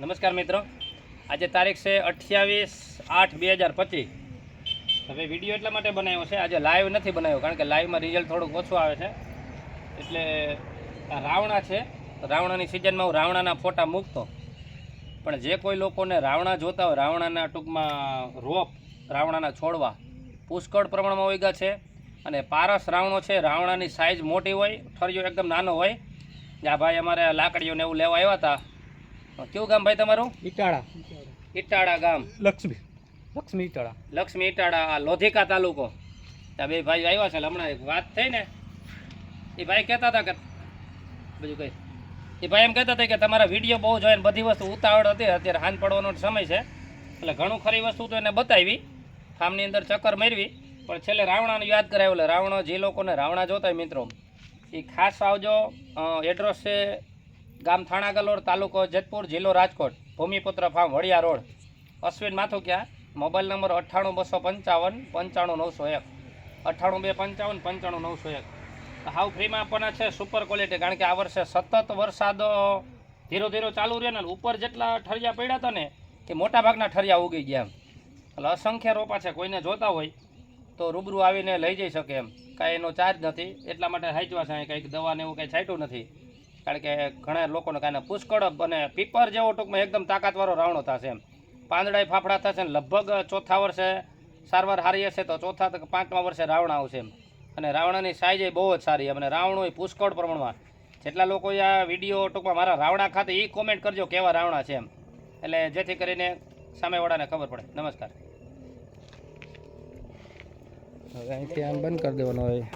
નમસ્કાર મિત્રો. આજે તારીખ છે અઠ્યાવીસ આઠ બે હજાર પચીસ. હવે વીડિયો એટલા માટે બનાવ્યો છે, આજે લાઈવ નથી બનાવ્યો, કારણ કે લાઈવમાં રિઝલ્ટ થોડુંક ઓછું આવે છે. એટલે આ રાવણા છે, રાવણાની સિઝનમાં હું રાવણાના ફોટા મૂકતો. પણ જે કોઈ લોકોને રાવણા જોતા હોય, રાવણાના ટૂંકમાં રોપ, રાવણાના છોડવા, પુષ્કળ પ્રમાણમાં ઉગ્યા છે. અને પારસ રાવણો છે, રાવણાની સાઇઝ મોટી હોય ઠરિયો એકદમ નાનો હોય. જ્યાં ભાઈ અમારે લાકડીઓને એવું લેવા આવ્યા હતા. કેવું ગામ ભાઈ તમારું? ઈટાળા. ઇટાળા ગામ. લક્ષ્મી. લક્ષ્મી ઈટાળા. લક્ષ્મી ઇટાળા આ લોધિકા તાલુકો. ત્યાં બે ભાઈ આવ્યા છે હમણાં એક વાત થઈ ને. એ ભાઈ કહેતા હતા કે બીજું કઈ એ ભાઈ એમ કહેતા હતા કે તમારા વીડિયો બહુ જોઈએ ને બધી વસ્તુ ઉતાવળ હતી અત્યારે હાન પડવાનો સમય છે. એટલે ઘણું ખરી વસ્તુ તો એને બતાવી. ફાર્મની અંદર ચક્કર મેળવી પણ છેલ્લે રાવણાને યાદ કરાવ્યો. એટલે રાવણ જે લોકોને રાવણા જોતા હોય મિત્રો એ ખાસ આવજો. એડ્રેસ છે ગામ થાણાગલોર તાલુકો જેતપુર જિલ્લો Rajkot. Bhumiputra farm Vadia road. Ashwin Mathukiya mobile number અઠ્ઠાણું બસો પંચાવન, પંચાણું નવસો એક. અઠ્ઠાણું બે પંચાવન, પંચાણું નવસો એક. હાવ ફ્રીમાં આપવાના છે સુપર ક્વોલિટી કારણ કે આ વર્ષે સતત વરસાદ ધીરો ધીરો ચાલુ રહ્યો ને ઉપર જેટલા ઠરિયા પડ્યા હતા ને એ મોટા ભાગના ઠરિયા ઉગી ગયા એમ. એટલે અસંખ્ય રોપા છે, કોઈને જોતા હોય તો રૂબરૂ આવીને લઈ જઈ શકે એમ. કાંઈ એનો ચાર્જ નથી, એટલા માટે હાચવા છે કંઈક દવાને એવું કંઈ છાંટ્યું નથી. કારણ કે ઘણા લોકોને કાંઈ પુષ્કળ અને પીપર જેવો ટૂંકમાં એકદમ તાકાતવાળો રાવણો થશે એમ. પાંદડાય ફાફડા થશે ને લગભગ ચોથા વર્ષે સારવાર હારી હશે તો ચોથા તક પાંચમા વર્ષે રાવણ આવશે એમ. અને રાવણાની સાઈઝ બહુ જ સારી અને રાવણો પુષ્કળ પ્રમાણમાં. જેટલા લોકોએ આ વીડિયો ટૂંકમાં મારા રાવણા ખાતે એ કોમેન્ટ કરજો કેવા રાવણા છે એમ. એટલે જેથી કરીને સામેવાળાને ખબર પડે. નમસ્કાર. હવે અહીંથી આમ બંધ કરી દેવાનો હોય.